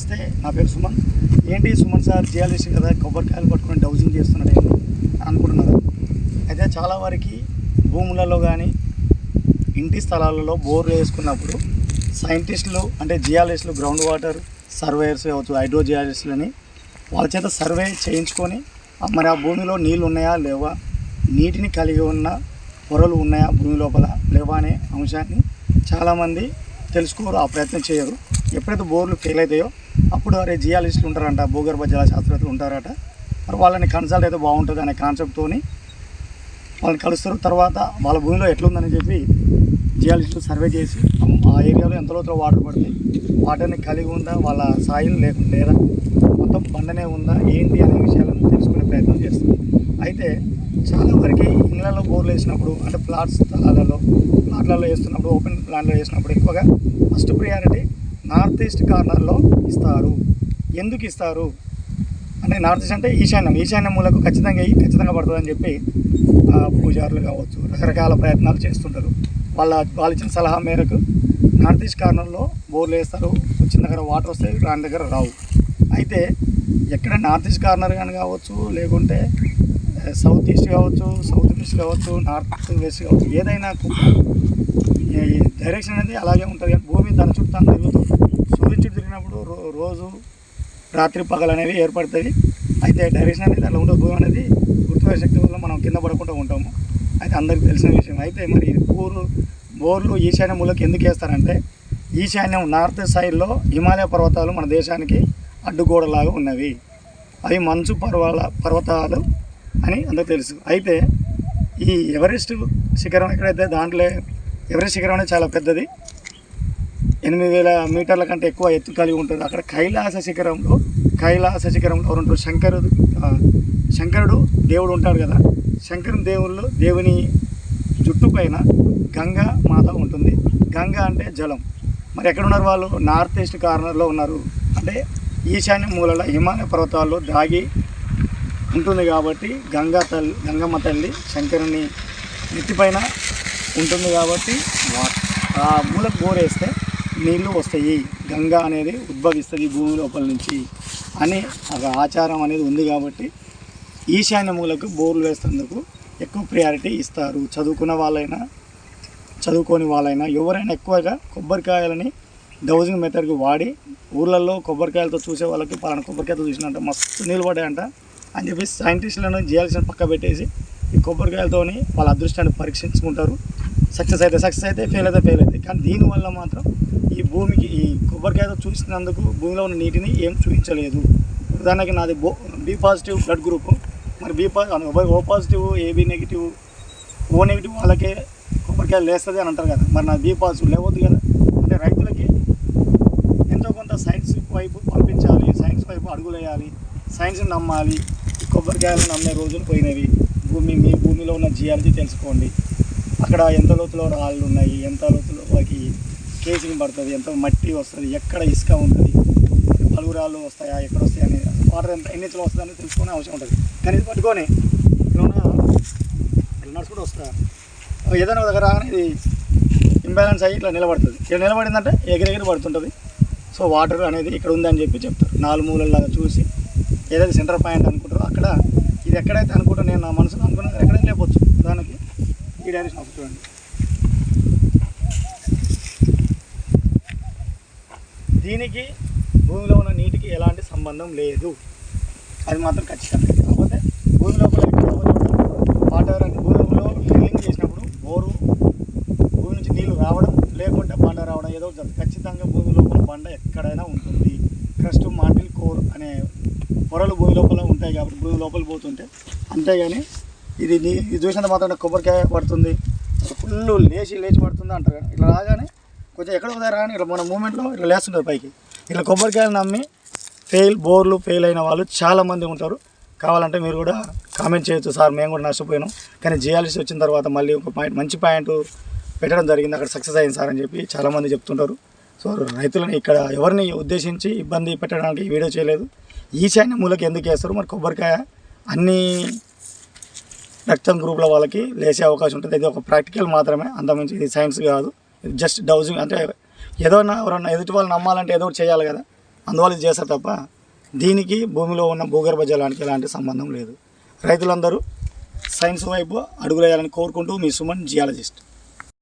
నమస్తే నా పేరు సుమన్. ఏంటి సుమన్ సార్ జియాలిస్ట్ కదా కొబ్బరికాయలు పట్టుకొని డౌజింగ్ చేస్తున్నాడు అనుకుంటున్నారు? అయితే చాలా వరకు భూములలో కానీ ఇంటి స్థలాలలో బోర్లు వేసుకున్నప్పుడు సైంటిస్టులు అంటే జియాలిస్టులు గ్రౌండ్ వాటర్ సర్వేయర్స్ కావచ్చు హైడ్రో జియాలిస్టులని వాళ్ళ చేత సర్వే చేయించుకొని మరి ఆ భూమిలో నీళ్ళు ఉన్నాయా? లేవా? నీటిని కలిగి ఉన్న పొరలు ఉన్నాయా? భూమి లోపల లేవా? అనే అంశాన్ని చాలామంది తెలుసుకోరు ఆ ప్రయత్నం చేయరు. ఎప్పుడైతే బోర్లు ఫెయిల్ అవుతాయో అప్పుడు అరే జియాలజిస్టులు ఉంటారంట భూగర్భ జల శాస్త్రవేత్తలు ఉంటారట. మరి వాళ్ళని కన్సల్ట్ అయితే బాగుంటుంది అనే కాన్సెప్ట్తో వాళ్ళని కలుస్తారు. తర్వాత వాళ్ళ భూమిలో ఎట్లుందని చెప్పి జియాలజిస్టులు సర్వే చేసి ఆ ఏరియాలో ఎంత లోతులో వాటర్ పడుతుంది వాటర్ని కలిగి ఉందా వాళ్ళ సాయిల్ లేకుండా లేదా మొత్తం బండనే ఉందా ఏంటి అనే విషయాలను తెలుసుకునే ప్రయత్నం చేస్తుంది అయితే చాలా వరకు ఇళ్ళలో బోర్లు వేసినప్పుడు అంటే ప్లాట్స్ స్థలాలలో ప్లాట్లలో వేస్తున్నప్పుడు ఓపెన్ ల్యాండ్లో వేసినప్పుడు ఎక్కువగా ఫస్ట్ ప్రియారిటీ నార్త్ ఈస్ట్ కార్నర్లో ఇస్తారు. ఎందుకు ఇస్తారు? అంటే నార్త్ ఈస్ట్ అంటే ఈశాన్యం. ఈశాన్య మూలకు ఖచ్చితంగా అయ్యి ఖచ్చితంగా పడుతుందని చెప్పి పూజారులు కావచ్చు రకరకాల ప్రయత్నాలు చేస్తుంటారు. వాళ్ళ వాళ్ళు ఇచ్చిన సలహా మేరకు నార్త్ ఈస్ట్ కార్నర్లో బోర్లు వేస్తారు. వచ్చిన దగ్గర వాటర్ వస్తాయి రాని దగ్గర రావు. అయితే ఎక్కడ నార్త్ ఈస్ట్ కార్నర్ కానీ కావచ్చు లేకుంటే సౌత్ ఈస్ట్ కావచ్చు సౌత్ ఈస్ట్ కావచ్చు నార్త్ వెస్ట్ కావచ్చు ఏదైనా డైరెక్షన్ అనేది అలాగే ఉంటుంది. కానీ భూమి తన చుట్టూ తను తిరుగుతూ సూర్యుడు చుట్టూ తిరిగినప్పుడు రో- రోజు రాత్రి పగలు అనేవి ఏర్పడుతుంది అయితే డైరెక్షన్ అనేది అలా ఉండదు. భూమి అనేది గుర్తుపడే శక్తి వల్ల మనం కింద పడకుండా ఉంటాము. అయితే అందరికీ తెలిసిన విషయం. అయితే మరి ఊరు బోర్లు ఈశాన్య మూలకి ఎందుకు వేస్తారంటే ఈశాన్యం నార్త్ సైడ్లో హిమాలయ పర్వతాలు మన దేశానికి అడ్డుగోడలాగా ఉన్నవి. అవి మంచు పర్వాల పర్వతాలు అని అందరూ తెలుసు. అయితే ఈ ఎవరెస్ట్ శిఖరం ఎక్కడైతే దాంట్లో ఎవరెస్ట్ శిఖరం అనేది చాలా పెద్దది ఎనిమిది వేల మీటర్ల కంటే ఎక్కువ ఎత్తు కలిగి ఉంటుంది. అక్కడ కైలాస శిఖరంలో కైలాస శిఖరంలో ఎవరు ఉంటారు? శంకరుడు శంకరుడు దేవుడు ఉంటాడు కదా. శంకరుని దేవుళ్ళు దేవుని జుట్టు పైన గంగా మాత ఉంటుంది. గంగా అంటే జలం. మరి ఎక్కడున్నారు వాళ్ళు? నార్త్ ఈస్ట్ కార్నర్లో ఉన్నారు. అంటే ఈశాన్య మూలలో హిమాలయ పర్వతాల్లో దాగి ఉంటుంది కాబట్టి గంగా తల్లి గంగమ్మ తల్లి శంకరుని నెత్తిపైన ఉంటుంది కాబట్టి వా- ఆ మూలకు బోరేస్తే నీళ్ళు వస్తాయి. గంగా అనేది ఉద్భవిస్తుంది భూమి లోపల నుంచి అని ఒక ఆచారం అనేది ఉంది కాబట్టి ఈశాన్య మూలకు బోర్లు వేసేందుకు ఎక్కువ ప్రయారిటీ ఇస్తారు. చదువుకున్న వాళ్ళైనా చదువుకోని వాళ్ళైనా ఎవరైనా ఎక్కువగా కొబ్బరికాయలని డౌజింగ్ మెథడ్కి వాడి ఊర్లలో కొబ్బరికాయలతో చూసే వాళ్ళకి పలానా కొబ్బరికాయతో చూసినట్ట మస్తు నీళ్ళు పడ్డాయంట అని చెప్పి సైంటిస్టులను చేయాల్సిన పక్క పెట్టేసి ఈ కొబ్బరికాయలతోని వాళ్ళ అదృష్టాన్ని పరీక్షించుకుంటారు. సక్సెస్ అయితే సక్సెస్ అయితే ఫెయిల్ అయితే ఫెయిల్ అయితే. కానీ దీనివల్ల మాత్రం ఈ భూమికి ఈ కొబ్బరికాయతో చూసినందుకు భూమిలో ఉన్న నీటిని ఏం చూపించలేదు. ఉదాహరణకి నాది బో బి పాజిటివ్ బ్లడ్ గ్రూప్. మరి B positive O positive AB negative O negative వాళ్ళకే కొబ్బరికాయలు లేస్తుంది అని అంటారు కదా. మరి నా బి పాజిటివ్ లేవద్దు కదా. అంటే రైతులకి ఎంతో కొంత సైన్స్ వైపు పంపించాలి సైన్స్ వైపు అడుగులేయాలి సైన్స్ని నమ్మాలి కొబ్బరికాయలు నమ్మే రోజులు పోయినవి. భూమి మీ భూమిలో ఉన్న జియాలజీ తెలుసుకోండి. అక్కడ ఎంత లోతులో రాళ్ళు ఉన్నాయి ఎంత లోతులో వాకి కేసింగ్ పడుతుంది ఎంత మట్టి వస్తుంది ఎక్కడ ఇసుక ఉంటుంది పలుగు రాళ్ళు వస్తాయా ఎక్కడ వస్తాయి అని వాటర్ ఎంత ఎన్ని ఇంచులు వస్తుందని తెలుసుకునే అవసరం ఉంటుంది. కానీ ఇది పట్టుకొని రన్నర్స్ కూడా వస్తారు ఏదైనా దగ్గర రాగానే ఇది ఇంబ్యాలెన్స్ అయ్యి ఇట్లా నిలబడుతుంది. ఇట్లా నిలబడిందంటే ఎగిరెగిరి పడుతుంటుంది. సో వాటర్ అనేది ఇక్కడ ఉందని చెప్పి చెప్తారు. నాలుగు మూలల్లాగా చూసి ఏదైతే సెంటర్ పాయింట్ అనుకుంటారో అక్కడ ఇది ఎక్కడైతే అనుకుంటా నేను నా మనసులో అనుకున్నా ఎక్కడైతే లేకపోవచ్చు దానికి ఈ డైరెక్షన్ ఒకటి చూడండి. దీనికి భూమిలో ఉన్న నీటికి ఎలాంటి సంబంధం లేదు. అది మాత్రం ఖచ్చితంగా కాకపోతే భూమి లోపల వాటర్ భూమిలో డ్రిల్లింగ్ చేసినప్పుడు బోరు భూమి నుంచి నీళ్ళు రావడం లేకుంటే బండ రావడం ఏదో జరుగుతుంది. ఖచ్చితంగా భూమి లోపల బండ ఎక్కడైనా ఉంటుంది. పొరలు భూమి లోపల ఉంటాయి కాబట్టి భూమి లోపల పోతుంటే. అంతేగాని ఇది ఇది చూసినంత మాత్రం కొబ్బరికాయ పడుతుంది. ఫుల్ లేచి లేచి పడుతుంది అంటారు కానీ ఇట్లా రాగానే కొంచెం ఎక్కడ పోతారు రాగానే ఇట్లా మన మూమెంట్లో ఇట్లా లేస్తుంటారు పైకి. ఇట్లా కొబ్బరికాయలు నమ్మి ఫెయిల్ బోర్లు ఫెయిల్ అయిన వాళ్ళు చాలామంది ఉంటారు. కావాలంటే మీరు కూడా కామెంట్ చేయొచ్చు. సార్ మేము కూడా నష్టపోయినాం. కానీ జియాలిసి వచ్చిన తర్వాత మళ్ళీ ఒక పాయింట్ మంచి పాయింట్ పెట్టడం జరిగింది. అక్కడ సక్సెస్ అయింది సార్ అని చెప్పి చాలామంది చెప్తుంటారు. సో రైతులని ఇక్కడ ఎవరిని ఉద్దేశించి ఇబ్బంది పెట్టడానికి వీడియో చేయలేదు. ఈశాన్య మూలకి ఎందుకు వేస్తారు? మరి కొబ్బరికాయ అన్ని రక్తం గ్రూప్ల వాళ్ళకి లేసే అవకాశం ఉంటుంది. ఇది ఒక ప్రాక్టికల్ మాత్రమే అంతమించి ఇది సైన్స్ కాదు. ఇది జస్ట్ డౌజింగ్ అంటే ఏదో ఎవరన్నా ఎదుటి వాళ్ళు నమ్మాలంటే ఏదో ఒకటి చేయాలి కదా. అందువల్ల ఇది చేస్తారు తప్ప దీనికి భూమిలో ఉన్న భూగర్భ జలానికి ఎలాంటి సంబంధం లేదు. రైతులందరూ సైన్స్ వైపు అడుగులేయాలని కోరుకుంటూ మీ సుమన్ జియాలజిస్ట్